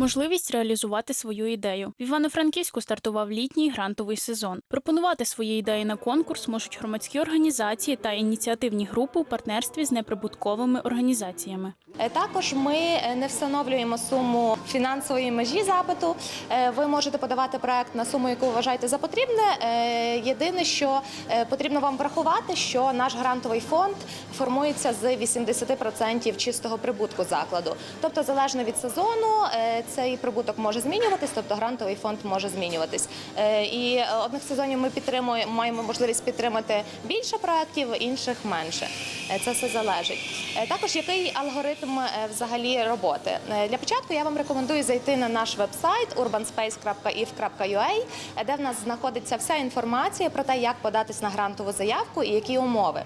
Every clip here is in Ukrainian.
Можливість реалізувати свою ідею. В Івано-Франківську стартував літній грантовий сезон. Пропонувати свої ідеї на конкурс можуть громадські організації та ініціативні групи у партнерстві з неприбутковими організаціями. Е, Також ми е, не встановлюємо суму фінансової межі запиту. Е, Ви можете подавати проект на суму, яку вважаєте за потрібне. Єдине, що потрібно вам врахувати, що наш грантовий фонд формується з 80% чистого прибутку закладу. Тобто, залежно від сезону, цей прибуток може змінюватись, тобто грантовий фонд може змінюватись. Е, І одних сезонів ми підтримуємо, маємо можливість підтримати більше проєктів, інших менше. Е, Це все залежить. Е, Також який алгоритм е, взагалі роботи? Е, Для початку я вам рекомендую зайти на наш вебсайт urbanspace.if.ua, де в нас знаходиться вся інформація про те, як податись на грантову заявку і які умови.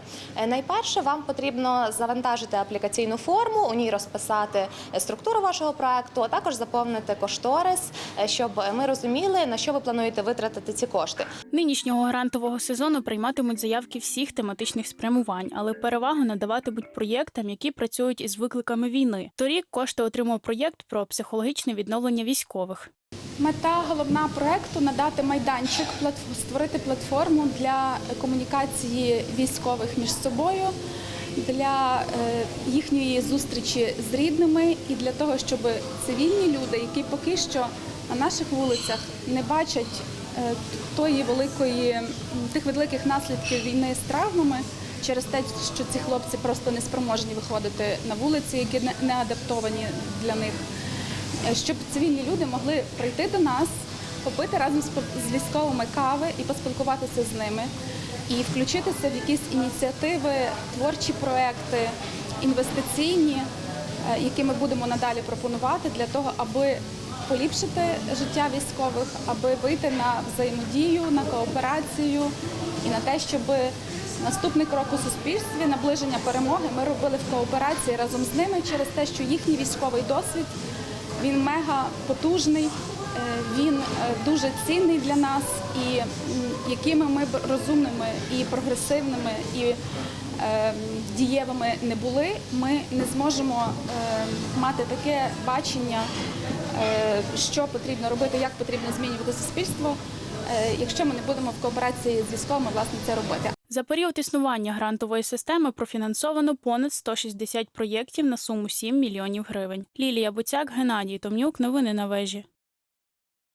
Найперше вам потрібно завантажити аплікаційну форму, у ній розписати структуру вашого проекту, а також заповнити кошторис, щоб ми розуміли на що ви плануєте витратити ці кошти. Нинішнього грантового сезону прийматимуть заявки всіх тематичних спрямувань, але перевагу надаватимуть проєктам, які працюють із викликами війни. Торік кошти отримав проєкт про психологічне відновлення військових. Мета головна проекту надати майданчик, створити платформу для комунікації військових між собою, для е, їхньої зустрічі з рідними і для того, щоб цивільні люди, які поки що на наших вулицях не бачать е, тої великої тих великих наслідків війни з травмами. Через те, що ці хлопці просто не спроможні виходити на вулиці, які не- адаптовані для них. Е, щоб цивільні люди могли прийти до нас, попити разом з військовими кави і поспілкуватися з ними, і включитися в якісь ініціативи, творчі проекти, інвестиційні, е, які ми будемо надалі пропонувати для того, аби поліпшити життя військових, аби вийти на взаємодію, на кооперацію і на те, щоб наступний крок у суспільстві, наближення перемоги, ми робили в кооперації разом з ними через те, що їхній військовий досвід він мега потужний, е, він е, дуже цінний для нас, і якими ми розумними і прогресивними і е, дієвими не були, ми не зможемо мати таке бачення, що потрібно робити, як потрібно змінювати суспільство, якщо ми не будемо в кооперації з військовими власне це робити. За період існування грантової системи профінансовано понад 160 проєктів на суму 7 мільйонів гривень. Лілія Буцяк, Геннадій Томнюк. Новини на вежі.